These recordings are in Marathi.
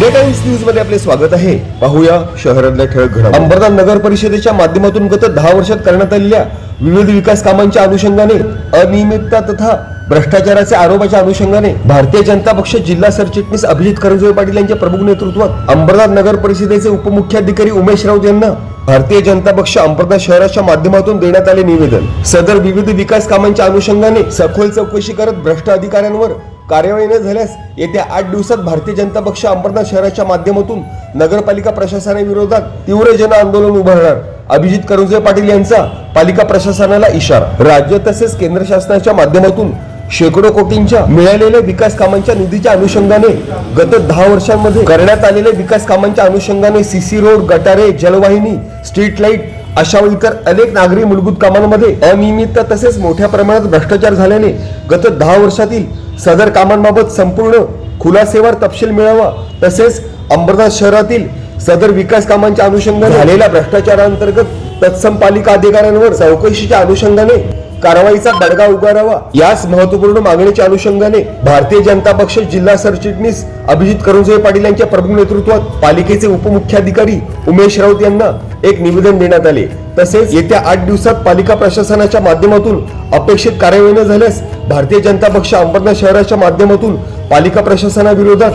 इंडिया टाइम्स न्यूजमध्ये आपले स्वागत आहे. पाहूया शहरातल्या ठळक घडामोडी. अंबरनाथ नगर परिषदेच्या माध्यमातून गत दहा वर्षात करण्यात आलेल्या विविध विकास कामांच्या अनुषंगाने अनियमितता तथा भ्रष्टाचाराच्या आरोपाच्या अनुषंगाने भारतीय जनता पक्ष जिल्हा सरचिटणीस अभिजित करंजोळे पाटील यांच्या प्रमुख नेतृत्वात अंबरनाथ नगर परिषदेचे उपमुख्याधिकारी उमेश राऊत यांना भारतीय जनता पक्ष अंबरनाथ शहराच्या माध्यमातून देण्यात आले निवेदन. सदर विविध विकास कामांच्या अनुषंगाने सखोल चौकशी करत भ्रष्ट अधिकाऱ्यांवर कार्यवाही न झाल्यास येत्या आठ दिवसात भारतीय जनता पक्ष अंबरनाथ शहराच्या माध्यमातून नगरपालिका प्रशासनाविरोधात तीव्र जन आंदोलन उभारणार. अभिजित करुंजे पाटील यांचा पालिका प्रशासनाला इशारा. राज्य तसेच केंद्र शासनाच्या माध्यमातून शेकडो कोटींच्या मिळालेल्या विकास कामांच्या निधीच्या अनुषंगाने गत दहा वर्षांमध्ये करण्यात आलेल्या विकास कामांच्या अनुषंगाने सीसी रोड गटारे जलवाहिनी स्ट्रीट लाइट अशा व इतर अनेक नागरी मूलभूत कामांमध्ये अनियमित तसेच मोठ्या प्रमाणात भ्रष्टाचार झाल्याने गत दहा वर्षातील सदर कामांबाबत संपूर्ण खुलासेवार तपशील मिळावा तसेच अंबरनाथ शहरातील सदर विकास कामांच्या अनुषंगाने झालेल्या भ्रष्टाचारांतर्गत तत्सम पालिका अधिकाऱ्यांवर चौकशीच्या अनुषंगाने कारवाईचा बडगा उगारावा. याच महत्त्वपूर्ण मागणीच्या अनुषंगाने भारतीय जनता पक्ष जिल्हा सरचिटणीस अभिजित करुंजे पाटील यांच्या प्रमुख नेतृत्वात पालिकेचे उपमुख्याधिकारी उमेश राऊत यांना एक निवेदन देण्यात आले. तसेच येत्या आठ दिवसात पालिका प्रशासनाच्या माध्यमातून अपेक्षित कार्यवाही न झाल्यास भारतीय जनता पक्ष अंबरनाथ शहराच्या माध्यमातून पालिका प्रशासनाविरोधात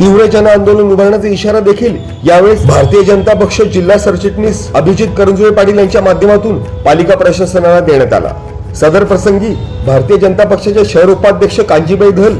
तीव्र जन आंदोलन उभारण्याचा इशारा देखील यावेळेस भारतीय जनता पक्ष जिल्हा सरचिटणीस अभिजित करंजुळे पाटील यांच्या माध्यमातून पालिका प्रशासनाला देण्यात आला. सदर प्रसंगी भारतीय जनता पक्षाचे शहर उपाध्यक्ष कांजीबाई धल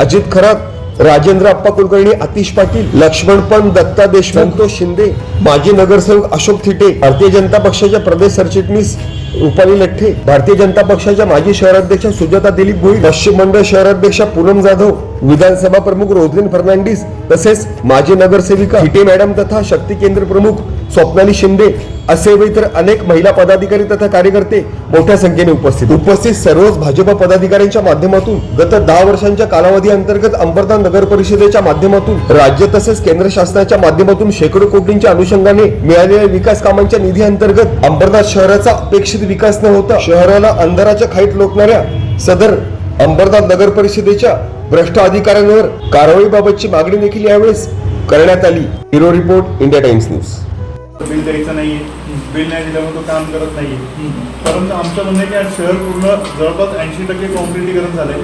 अजित खरात राजेंद्र अप्पा कुलकर्णी आतिश पाटील लक्ष्मण पण दत्ता देशमुख संतोष शिंदे माजी नगरसेवक अशोक थिटे भारतीय जनता पक्षाच्या प्रदेश सरचिटणीस रुपाली लठ्ठे भारतीय जनता पक्षाच्या माजी शहराध्यक्ष सुजाता दिलीप भोई पश्चिम मंडळ शहराध्यक्ष पूनम जाधव विधानसभा प्रमुख रोजलिन फर्नांडिस तसेच माजी नगरसेविका हिटे मॅडम तथा शक्ती केंद्र प्रमुख स्वप्नाली शिंदे असे व इतर अनेक महिला पदाधिकारी तथा कार्यकर्ते मोठ्या संख्येने उपस्थित उपस्थित सर्वच भाजपा पदाधिकाऱ्यांच्या माध्यमातून गत दहा वर्षांच्या कालावधी अंतर्गत अंबरनाथ नगर परिषदेच्या माध्यमातून राज्य तसेच केंद्र शासनाच्या माध्यमातून शेकडो कोटींच्या अनुषंगाने मिळालेल्या विकास कामांच्या निधी अंतर्गत अंबरनाथ शहराचा अपेक्षित विकास न होता शहराला अंधाराच्या खाईत लोटणाऱ्या सदर अंबरनाथ नगर परिषदेच्या भ्रष्ट अधिकाऱ्यांवर कारवाईबाबतची मागणी देखील यावेळेस करण्यात आली. Bureau report India Times news. Bill द्यायचं नाहीये बिल नाही दिल्यामुळे तो काम करत नाहीये. परंतु आमचं म्हणणं आहे की आज शहर पूर्ण जवळपास ऐंशी टक्के कॉन्क्रिटीकरण झालंय.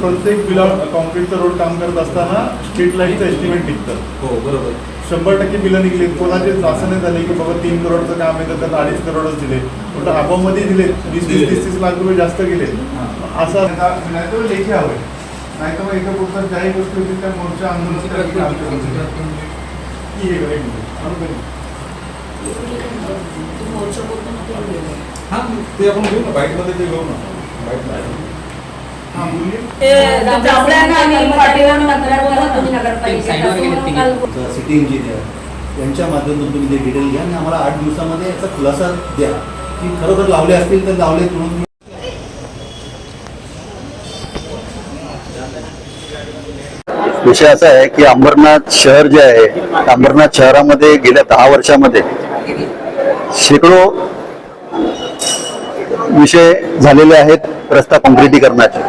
प्रत्येक बिला कॉन्क्रीटचं रोड काम करत असताना स्ट्रीट लाईटचं एस्टिमेट निघतं. हो बरोबर. शंभर टक्के बिलं निघली कोणाचे असं नाही झाले की बाबा तीन करोडचं काम आहे तर त्यात अडीच करोडच दिले उलट आबामध्ये दिले वीस वीस तीस तीस लाख रुपये जास्त गेले असं नाही तर लेखी हवंय. नाही तर मग एका पुरतात ज्याही गोष्टी होतील त्या मोर्चा आंदोलन करायची काम करून दिली. ही. हा ते आपण घेऊ ना बाईकमध्ये ते घेऊ ना. हा, सिटी इंजिनियर यांच्या माध्यमातून तुम्ही ते डिटेल घ्या आणि आम्हाला आठ दिवसामध्ये याचा खुलासा द्या. की खरोखर लावले असतील तर लावले म्हणून विषय असा आहे की अंबरनाथ शहर जे आहे अंबरनाथ शहरामध्ये गेल्या दहा वर्षामध्ये शेकडो विषय झालेले आहेत रस्ता काँक्रिटीकरणाचे.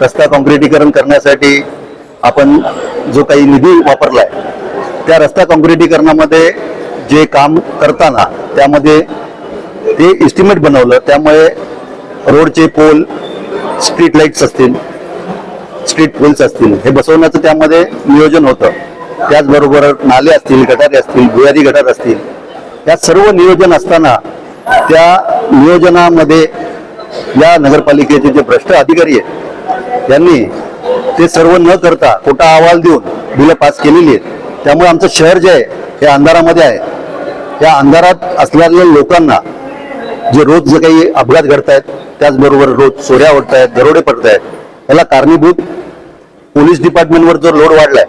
रस्ता काँक्रिटीकरण करण्यासाठी आपण जो काही निधी वापरला आहे त्या रस्ता काँक्रिटीकरणामध्ये जे काम करताना त्यामध्ये ते इस्टिमेट बनवलं त्यामुळे रोडचे पोल स्ट्रीट लाईट्स असतील स्ट्रीट पोल्स असतील हे बसवण्याचं त्यामध्ये नियोजन होतं. त्याचबरोबर नाले असतील गटारे असतील भुयारी गटार असतील या सर्व नियोजन असताना त्या नियोजनामध्ये या नगरपालिकेचे जे भ्रष्ट अधिकारी आहेत त्यांनी ते सर्व न करता खोटा अहवाल देऊन बिलं पास केलेली आहेत. त्यामुळे आमचं शहर जे आहे हे अंधारामध्ये आहे. या अंधारात असलेल्या लोकांना जे रोज जे काही अपघात घडत आहेत त्याचबरोबर रोज चोऱ्या होत आहेत दरोडे पडत आहेत याला कारणीभूत पोलीस डिपार्टमेंटवर जो लोड वाढलाय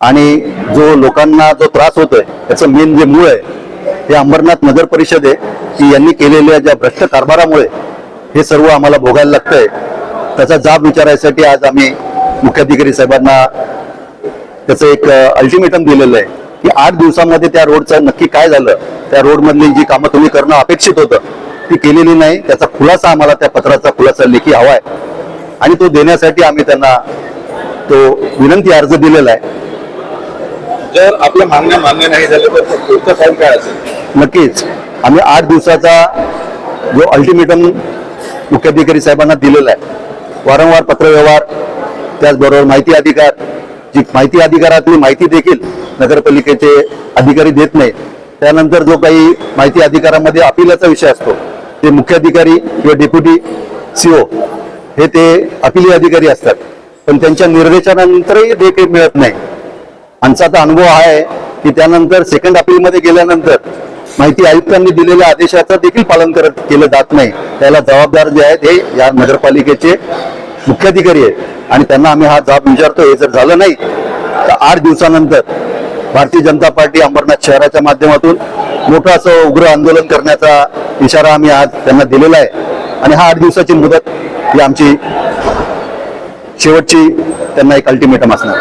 आणि जो लोकांना जो त्रास होतोय त्याचं मेन जे मूळ आहे हे अंबरनाथ नगर परिषद आहे की यांनी केलेल्या ज्या भ्रष्ट कारभारामुळे हे सर्व आम्हाला भोगायला लागतंय त्याचा जाब विचारायसाठी आज आम्ही मुख्याधिकारी साहेबांना त्याचं एक अल्टिमेटम दिलेलं आहे की आठ दिवसामध्ये त्या रोडचं नक्की काय झालं त्या रोडमधली जी कामं तुम्ही करणं अपेक्षित होतं ती केलेली नाही त्याचा खुलासा आम्हाला त्या पत्राचा खुलासा लेखी हवा आहे आणि तो देण्यासाठी आम्ही त्यांना तो विनंती अर्ज दिलेला आहे जर आपल्या मागण्या मान्य नाही झाल्या तर पुढचा पाऊल काय असेल नक्कीच. आम्ही आठ दिवसाचा जो अल्टिमेटम मुख्याधिकारी साहेबांना दिलेला आहे वारंवार पत्रव्यवहार त्याचबरोबर माहिती अधिकार जी माहिती अधिकारातली माहिती देखील नगरपालिकेचे अधिकारी देत नाही त्यानंतर जो काही माहिती अधिकारामध्ये अपिलाचा विषय असतो ते मुख्याधिकारी किंवा डेप्युटी सीओ हे ते अपिली अधिकारी असतात. पण त्यांच्या निर्देशनानंतरही ते काही मिळत नाही. आमचा आता अनुभव हा आहे की त्यानंतर सेकंड अपीलमध्ये गेल्यानंतर माहिती आयुक्तांनी दिलेल्या आदेशाचं देखील पालन करत केलं जात नाही. त्याला जबाबदार जे आहेत हे या नगरपालिकेचे मुख्याधिकारी आहेत. आणि त्यांना आम्ही हा जबाब विचारतो हे जर झालं नाही तर आठ दिवसानंतर भारतीय जनता पार्टी अंबरनाथ शहराच्या माध्यमातून मोठं असं उग्र आंदोलन करण्याचा इशारा आम्ही आज त्यांना दिलेला आहे. आणि हा आठ दिवसाची मुदत ही आमची शेवटची त्यांना एक अल्टिमेटम असणार.